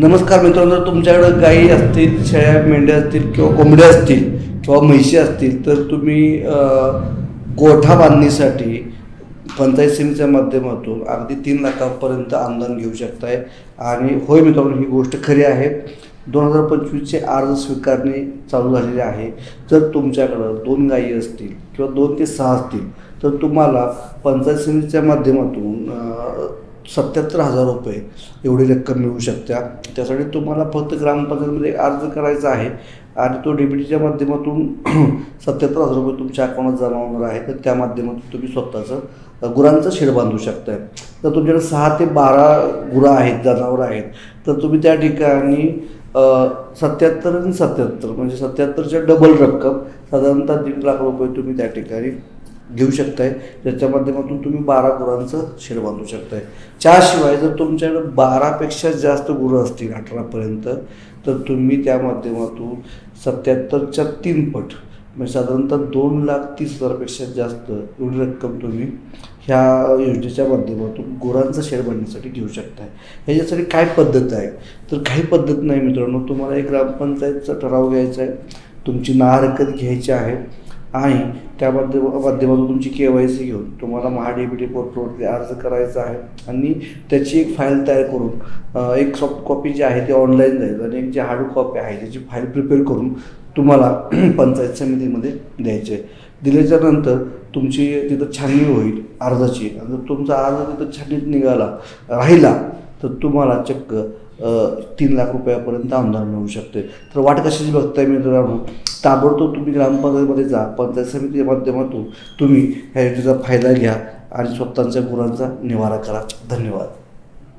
नमस्कार मित्रांनो जर तुमच्याकडं गायी असतील शेळ्या मेंढ्या असतील किंवा कोंबड्या असतील किंवा म्हैशी असतील तर तुम्ही गोठा बांधणीसाठी पंचायत समितीच्या माध्यमातून अगदी तीन लाखापर्यंत अनुदान घेऊ शकताय. आणि होय मित्रांनो ही गोष्ट खरी आहे. दोन हजार पंचवीसचे अर्ज स्वीकारणे चालू झालेले आहे. जर तुमच्याकडं दोन गायी असतील किंवा दोन ते सहा असतील तर तुम्हाला पंचायत समितीच्या माध्यमातून सत्याहत्तर हजार रुपये एवढी रक्कम मिळू शकत्या. त्यासाठी तुम्हाला फक्त ग्रामपंचायतमध्ये अर्ज करायचा आहे आणि तो डीबीटीच्या माध्यमातून सत्याहत्तर हजार रुपये तुमच्या अकाउंटात जमा होणार आहे. तर त्या माध्यमातून तुम्ही स्वतःचं गुरांचं शेड बांधू शकताय. तर तुमच्याकडे सहा ते बारा गुरं आहेत जनावरं आहेत तर तुम्ही त्या ठिकाणी सत्याहत्तर आणि सत्याहत्तर म्हणजे सत्याहत्तरच्या डबल रक्कम साधारणतः दीड लाख रुपये तुम्ही त्या ठिकाणी घेऊ शकताय. ज्याच्या माध्यमातून तुम्ही बारा गुरांचं शेड बांधू शकताय. त्याशिवाय जर तुमच्याकडे बारापेक्षा जास्त गुरं असतील अठरापर्यंत तर तुम्ही त्या माध्यमातून सत्याहत्तरच्या तीन पट म्हणजे साधारणतः दोन लाख तीस हजारपेक्षा जास्त एवढी रक्कम तुम्ही ह्या योजनेच्या माध्यमातून गुरांचं शेड बांधण्यासाठी घेऊ शकताय. ह्याच्यासाठी काय पद्धत आहे? तर काही पद्धत नाही मित्रांनो. तुम्हाला एक ग्रामपंचायतचा ठराव घ्यायचा आहे. तुमची नाहरकत घ्यायची आहे. आणि त्या माध्यम माध्यमातून तुमची के वाय सी घेऊन तुम्हाला महा डी बी पोर्टलवरती अर्ज करायचा आहे आणि त्याची एक फाईल तयार करून एक सॉफ्ट कॉपी जी आहे ती ऑनलाईन जाईल आणि एक जी हार्ड कॉपी आहे त्याची फाईल प्रिपेअर करून तुम्हाला पंचायत समितीमध्ये द्यायची आहे. दिल्याच्या नंतर तुमची तिथं छाननी होईल अर्जाची. आणि जर तुमचा अर्ज तिथं छाननीत निघाला राहिला तर तुम्हाला चक्क तीन लाख रुपयापर्यंत अनुदान मिळू शकते. तर वाट कशाची बघताय मित्रांनो? ताबडतोब तुम्ही ग्रामपंचायतीमध्ये जा पंचायत समितीच्या माध्यमातून तुम्ही ह्या योजनेचा फायदा घ्या आणि स्वतःच्या गुरांचा निवारा करा. धन्यवाद.